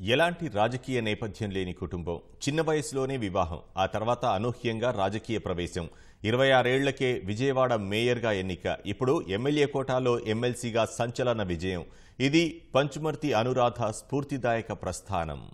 ఎలాంటి రాజకీయ నేపథ్యం లేని కుటుంబం. చిన్న వయసులోనే వివాహం. ఆ తర్వాత అనూహ్యంగా రాజకీయ ప్రవేశం. ఇరవై ఆరేళ్ళకే విజయవాడ మేయర్గా ఎన్నిక. ఇప్పుడు ఎమ్మెల్యే కోటాలో ఎమ్మెల్సీగా సంచలన విజయం. ఇది పంచుమర్తి అనురాధ స్ఫూర్తిదాయక ప్రస్థానం.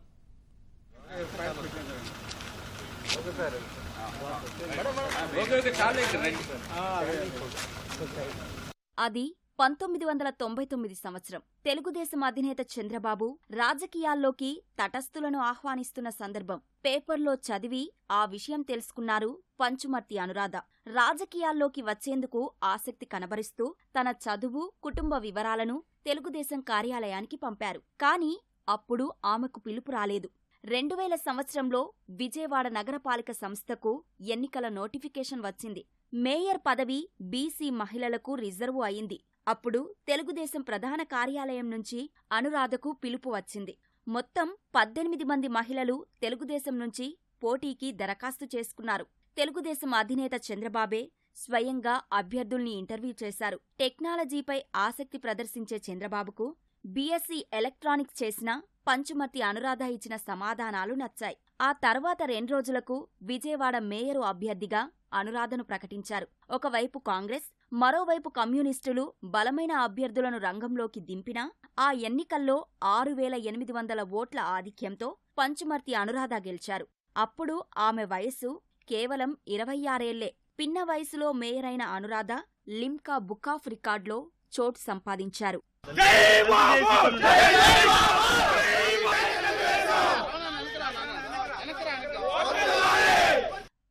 అది పంతొమ్మిది వందల తొంభై తొమ్మిది సంవత్సరం తెలుగుదేశం అధినేత చంద్రబాబు రాజకీయాల్లోకి తటస్థులను ఆహ్వానిస్తున్న సందర్భం పేపర్లో చదివి ఆ విషయం తెలుసుకున్నారు పంచుమర్తి అనురాధ. రాజకీయాల్లోకి వచ్చేందుకు ఆసక్తి కనబరుస్తూ తన చదువు కుటుంబ వివరాలను తెలుగుదేశం కార్యాలయానికి పంపారు. కాని అప్పుడు ఆమెకు పిలుపు రాలేదు. రెండు వేల సంవత్సరంలో విజయవాడ నగరపాలిక సంస్థకు ఎన్నికల నోటిఫికేషన్ వచ్చింది. మేయర్ పదవి బీసీ మహిళలకు రిజర్వు అయింది. అప్పుడు తెలుగుదేశం ప్రధాన కార్యాలయం నుంచి అనురాధకు పిలుపు వచ్చింది. మొత్తం పద్దెనిమిది మంది మహిళలు తెలుగుదేశం నుంచి పోటీకి దరఖాస్తు చేసుకున్నారు. తెలుగుదేశం అధినేత చంద్రబాబే స్వయంగా అభ్యర్థుల్ని ఇంటర్వ్యూ చేశారు. టెక్నాలజీపై ఆసక్తి ప్రదర్శించే చంద్రబాబుకు బీఎస్సీ ఎలక్ట్రానిక్స్ చేసిన పంచుమర్తి అనురాధ ఇచ్చిన సమాధానాలు నచ్చాయి. ఆ తర్వాత రెండ్రోజులకు విజయవాడ మేయరు అభ్యర్థిగా అనురాధను ప్రకటించారు. ఒకవైపు కాంగ్రెస్ మరోవైపు కమ్యూనిస్టులు బలమైన అభ్యర్థులను రంగంలోకి దింపినా ఆ ఎన్నికల్లో ఆరు వేల ఎనిమిది వందల ఓట్ల ఆధిక్యంతో పంచుమర్తి అనురాధ గెలిచారు. అప్పుడు ఆమె వయస్సు కేవలం ఇరవై ఆరేళ్ళే. పిన్న వయసులో మేయరైన అనురాధ లిమ్కా బుక్ ఆఫ్ రికార్డ్లో చోటు సంపాదించారు.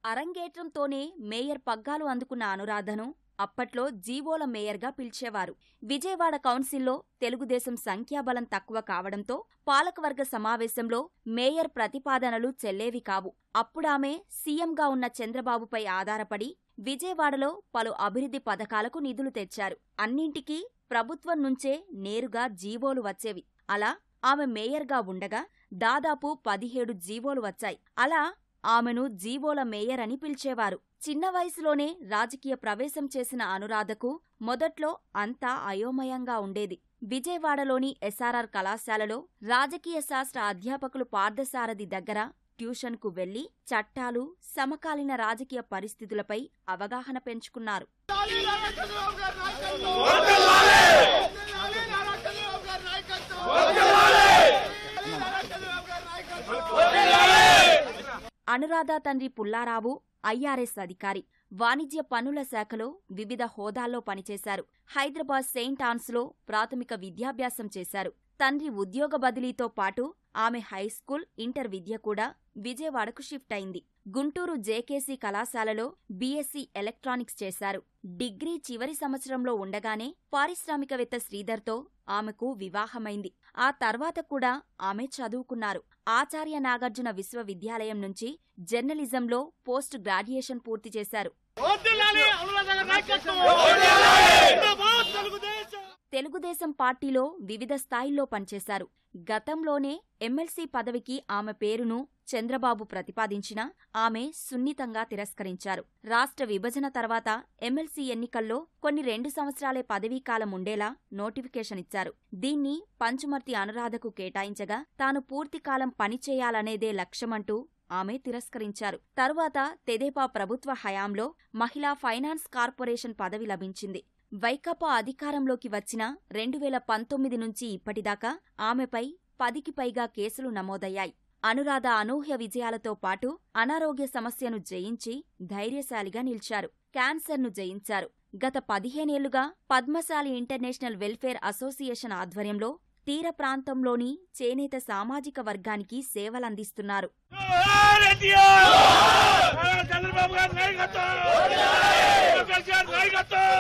అరంగేట్రంతోనే మేయర్ పగ్గాలు అందుకున్న అనురాధను అప్పట్లో జీవోల మేయర్గా పిలిచేవారు. విజయవాడ కౌన్సిల్లో తెలుగుదేశం సంఖ్యాబలం తక్కువ కావడంతో పాలకవర్గ సమావేశంలో మేయర్ ప్రతిపాదనలు చెల్లేవి కావు. అప్పుడామె సీఎంగా ఉన్న చంద్రబాబుపై ఆధారపడి విజయవాడలో పలు అభివృద్ధి పథకాలకు నిధులు తెచ్చారు. అన్నింటికీ ప్రభుత్వం నుంచే నేరుగా జీవోలు వచ్చేవి. అలా ఆమె మేయర్గా ఉండగా దాదాపు పదిహేడు జీవోలు వచ్చాయి. అలా ఆమెను జీవోల మేయర్ అని పిలిచేవారు. చిన్న వయసులోనే రాజకీయ ప్రవేశం చేసిన అనురాధకు మొదట్లో అంతా అయోమయంగా ఉండేది. విజయవాడలోని ఎస్ఆర్ఆర్ కళాశాలలో రాజకీయ శాస్త్ర అధ్యాపకులు పార్థసారథి దగ్గర ట్యూషన్కు వెళ్ళి చట్టాలు సమకాలీన రాజకీయ పరిస్థితులపై అవగాహన పెంచుకున్నారు. అనురాధ తండ్రి పుల్లారావు ఐఆర్ఎస్ అధికారి. వాణిజ్య పన్నుల శాఖలో వివిధ హోదాల్లో పనిచేశారు. హైదరాబాద్ సెయింట్ ఆన్స్లో ప్రాథమిక విద్యాభ్యాసం చేశారు. తండ్రి ఉద్యోగ బదిలీతో పాటు ఆమె హైస్కూల్ ఇంటర్ విద్య కూడా విజయవాడకు షిఫ్ట్ అయింది. గుంటూరు జేకేసీ కళాశాలలో బీఎస్సీ ఎలక్ట్రానిక్స్ చేశారు. డిగ్రీ చివరి సంవత్సరంలో ఉండగానే పారిశ్రామికవేత్త శ్రీధర్తో ఆమెకు వివాహమైంది. ఆ తర్వాత కూడా ఆమె చదువుకున్నారు. ఆచార్య నాగార్జున విశ్వవిద్యాలయం నుంచి జర్నలిజంలో పోస్ట్ గ్రాడ్యుయేషన్ పూర్తి చేశారు. తెలుగుదేశం పార్టీలో వివిధ స్థాయిల్లో పనిచేశారు. గతంలోనే ఎమ్మెల్సీ పదవికి ఆమె పేరును చంద్రబాబు ప్రతిపాదించినా ఆమె సున్నితంగా తిరస్కరించారు. రాష్ట్ర విభజన తర్వాత ఎమ్మెల్సీ ఎన్నికల్లో కొన్ని రెండు సంవత్సరాలే పదవీకాలం ఉండేలా నోటిఫికేషన్ ఇచ్చారు. దీన్ని పంచుమర్తి అనురాధకు కేటాయించగా తాను పూర్తికాలం పనిచేయాలనేదే లక్ష్యమంటూ ఆమె తిరస్కరించారు. తరువాత తెదేపా ప్రభుత్వ హయాంలో మహిళా ఫైనాన్స్ కార్పొరేషన్ పదవి లభించింది. వైకాపా అధికారంలోకి వచ్చిన రెండు వేల పంతొమ్మిది నుంచి ఇప్పటిదాకా ఆమెపై పదికి పైగా కేసులు నమోదయ్యాయి. అనురాధ అనూహ్య విజయాలతో పాటు అనారోగ్య సమస్యను జయించి ధైర్యశాలిగా నిలిచారు. క్యాన్సర్ను జయించారు. గత పదిహేనేళ్ళుగా పద్మశాలి ఇంటర్నేషనల్ వెల్ఫేర్ అసోసియేషన్ ఆధ్వర్యంలో తీర ప్రాంతంలోని చేనేత సామాజిక వర్గానికి సేవలందిస్తున్నారు. నారా చంద్రబాబు గారి నాయకత్వం. నాయకత్వం.